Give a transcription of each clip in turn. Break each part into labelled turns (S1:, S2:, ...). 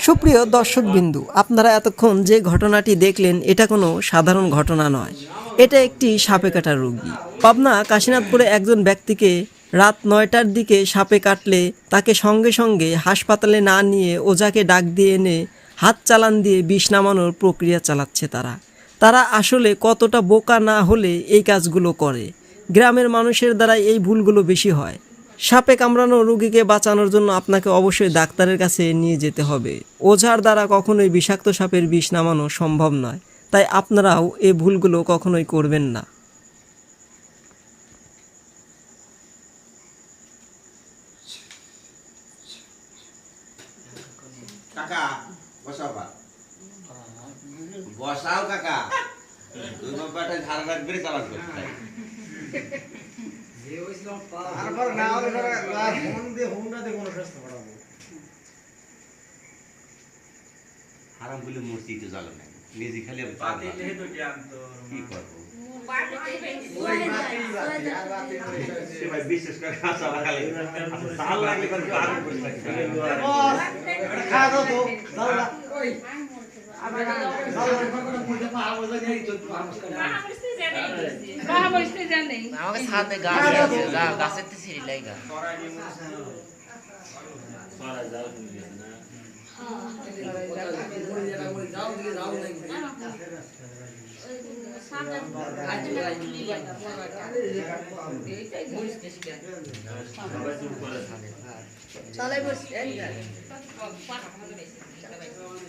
S1: সুপ্রিয় দর্শকবিন্দু, আপনারা এতক্ষণ যে ঘটনাটি দেখলেন, এটা কোনো সাধারণ ঘটনা নয়। এটা একটি সাপে কাটা রোগী। পাবনা কাশীনাথপুরে একজন ব্যক্তিকে রাত নয়টার দিকে সাপে কাটলে তাকে সঙ্গে সঙ্গে হাসপাতালে না নিয়ে ওজাকে ডাক দিয়ে এনে হাত চালান দিয়ে বিষ নামানোর প্রক্রিয়া চালাচ্ছে তারা। তারা আসলে কতটা বোকা না হলে এই কাজগুলো করে। গ্রামের মানুষের দ্বারা এই ভুলগুলো বেশি হয়। সাপে কামড়ানো রুগীকে বাঁচানোর জন্য আপনাকে অবশ্যই ডাক্তারের কাছে নিয়ে যেতে হবে। ওঝার দ্বারা কখনোই বিষাক্ত সাপের বিষ নামানো সম্ভব নয়, তাই আপনারাও এই ভুলগুলো কখনোই করবেন না।
S2: কাকা, বসাও বসাও কাকা। দুই বাবাটা ঝাড়া
S3: তারপর না হলে ফোন দিয়ে হোমটা কোনো সুস্থ পড়াবো
S2: হারাম বলে মূর্তি তো জ্বালো নাই নিজে খালি। কি করব? বিশেষ করে কাঁচা লাগালে আচ্ছা, লাগলে এবার কেউ বসে।
S3: বস
S4: আমাকে সাথে গাছ আছে গাছের তো সিঁড়ি লাগা
S5: সরা যাও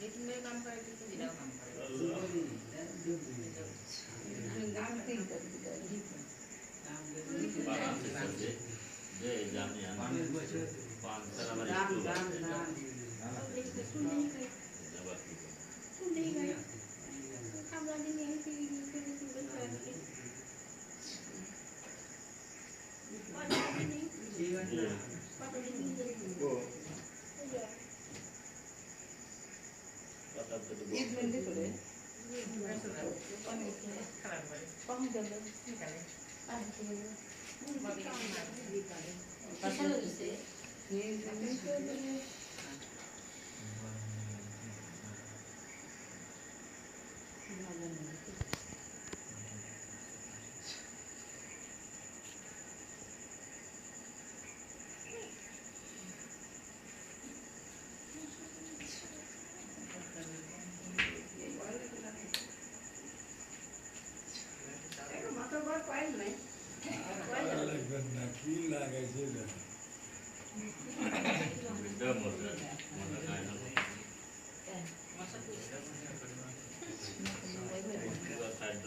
S5: থাকে
S4: বড়টা লে আসে সেটা
S5: যে জানি আমি পাঁচ তারা আমার একটু যাবার નકલી લાગે છે બધા મોટા